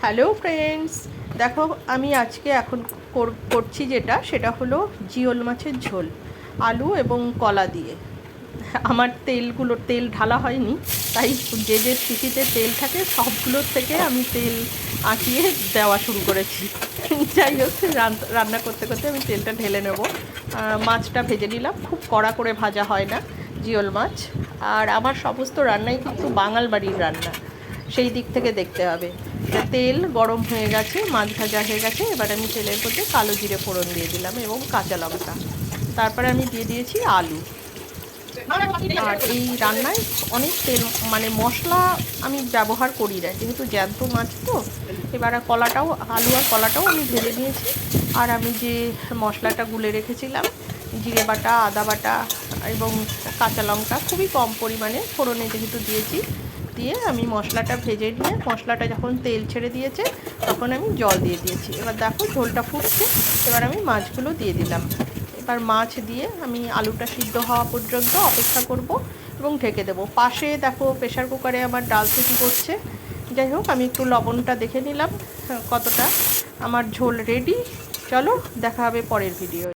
Hello friends দেখো, আমি আজকে এখন কর- করছি যেটা, সেটা হলো জিওল মাছের ঝোল, আলু এবং কলা দিয়ে। আমার তেলগুলো, তেল ঢালা হয়নি, তাই যে যে শিশিতে তেল থাকে, সবগুলোর থেকে আমি তেল আঁকিয়ে দেওয়া শুরু করেছি। যাই হোক রান্না করতে করতে আমি তেলটা ঢেলে নেব। মাছটা ভেজে নিলাম, খুব কড়া করে ভাজা হয় না জিওল মাছ। আর আমার সমস্ত রান্নাই কিন্তু বাঙাল বাড়ির রান্না, সেই দিক থেকে দেখতে হবে। তেল গরম হয়ে গেছে, মাছ ভাজা হয়ে গেছে, এবার আমি তেলের মধ্যে কালো জিরে ফোড়ন দিয়ে দিলাম এবং কাঁচা লঙ্কা। তারপরে আমি দিয়ে দিয়েছি আলু। আর এই রান্নায় অনেক তেল মানে মশলা আমি ব্যবহার করি না, যেহেতু জ্যান্ত মাছ তো, এবার কলাটাও, আলু আর কলাটাও আমি ভেজে নিয়েছি। আর আমি যে মশলাটা গুলে রেখেছিলাম, জিরে বাটা, আদা বাটা এবং কাঁচা লঙ্কা, খুবই কম পরিমাণে ফোড়নে যেহেতু দিয়েছি দিয়ে আমি মশলাটা ভেজে নিয়ে, মশলাটা যখন তেল ছেড়ে দিয়েছে, তখন আমি জল দিয়ে দিয়েছি। এবার দেখো ঝোলটা ফুটছে, এবার আমি মাছগুলো দিয়ে দিলাম। এবার মাছ দিয়ে আমি আলুটা সিদ্ধ হওয়া পর্যন্ত অপেক্ষা করব এবং ঢেকে দেবো। পাশে দেখো প্রেশার কুকারে আমার ডাল সিটি করছে। যাই হোক, আমি একটু লবণটা দেখে নিলাম কতটা। আমার ঝোল রেডি চলো, দেখা হবে পরের ভিডিও